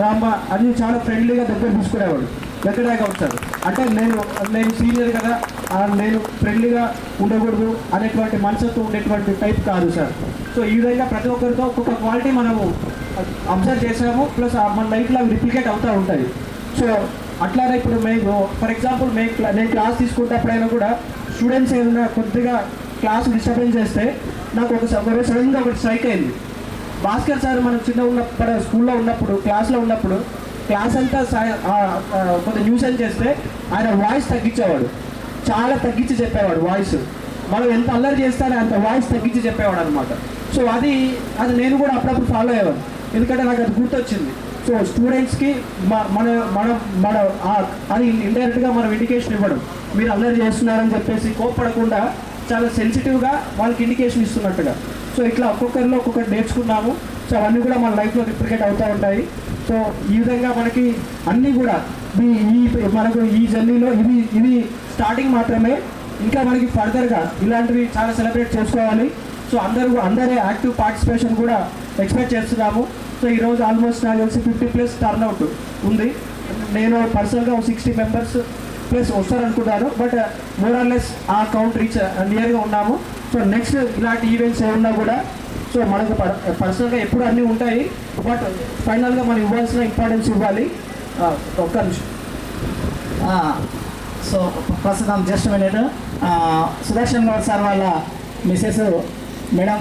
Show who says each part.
Speaker 1: రామ అది చాలా ఫ్రెండ్లీగా దగ్గర తీసుకునేవాడు. వెంకటరాయ వచ్చాడు. అంటే నేను నేను సీనియర్ కదా నేను ఫ్రెండ్లీగా ఉండకూడదు అనేటువంటి మనసుతో ఉండేటువంటి టైప్ కాదు సార్. సో ఈ విధంగా ప్రతి ఒక్కరితో ఒక్కొక్క క్వాలిటీ మనము అబ్జర్వ్ చేసాము ప్లస్ మన లైఫ్లో అవి రిప్లికేట్ అవుతూ ఉంటాయి. సో అట్లానే ఇప్పుడు మేము ఫర్ ఎగ్జాంపుల్ మేము నేను క్లాస్ తీసుకునేటప్పుడైనా కూడా స్టూడెంట్స్ ఏదైనా కొద్దిగా క్లాస్ డిస్టర్బెన్స్ చేస్తే నాకు ఒక సడన్గా ఒకటి స్ట్రైక్ అయింది. భాస్కర్ సార్ మనం చిన్న ఉన్నప్పుడు స్కూల్లో ఉన్నప్పుడు క్లాస్లో ఉన్నప్పుడు క్లాస్ అంతా కొంత న్యూసెన్స్ చేస్తే ఆయన వాయిస్ తగ్గించేవాడు. చాలా తగ్గించి చెప్పేవాడు వాయిస్. మనం ఎంత అల్లరి చేస్తారో అంత వాయిస్ తగ్గించి చెప్పేవాడు అనమాట సో అది అది నేను కూడా అప్పుడప్పుడు ఫాలో అయ్యేవాడు ఎందుకంటే నాకు అది గుర్తొచ్చింది. సో స్టూడెంట్స్కి మన మన మన అది ఇండైరెక్ట్గా మనం ఇండికేషన్ ఇవ్వడం. మీరు అల్లరి చేస్తున్నారని చెప్పేసి కోప్పడకుండా చాలా సెన్సిటివ్గా వాళ్ళకి ఇండికేషన్ ఇస్తున్నట్టుగా. సో ఇట్లా ఒక్కొక్కరిలో ఒక్కొక్కటి నేర్చుకున్నాము. సో అవన్నీ కూడా మన లైఫ్లో రిప్లికేట్ అవుతూ ఉంటాయి. సో ఈ విధంగా మనకి అన్నీ కూడా ఈ ఈ మనకు ఈ జర్నీలో ఇది ఇది స్టార్టింగ్ మాత్రమే. ఇంకా మనకి ఫర్దర్గా ఇలాంటివి చాలా సెలబ్రేట్ చేసుకోవాలి. సో అందరూ అందరి యాక్టివ్ పార్టిసిపేషన్ కూడా ఎక్స్పెక్ట్ చేస్తున్నాము. సో ఈరోజు ఆల్మోస్ట్ నాకు తెలిసి ఫిఫ్టీ ప్లస్ టర్న్ అవుట్ ఉంది. నేను పర్సనల్గా సిక్స్టీ మెంబర్స్ ప్లస్ వస్తారనుకున్నాను బట్ మోర్ ఆర్ లెస్ ఆ కౌంట్ రీచ్ నియర్గా ఉన్నాము. సో నెక్స్ట్ ఇలాంటి ఈవెంట్స్ ఏమన్నా కూడా సో మనకు పర్సనల్గా ఎప్పుడు అన్నీ ఉంటాయి. బట్ ఫైనల్గా మనం ఇవ్వాల్సిన ఇంపార్టెన్స్ ఇవ్వాలి. ఒక్క నిమిషం.
Speaker 2: సో ప్రస్తుతం just minute Sudarshan Goud sir వాళ్ళ మిస్సెస్ మేడం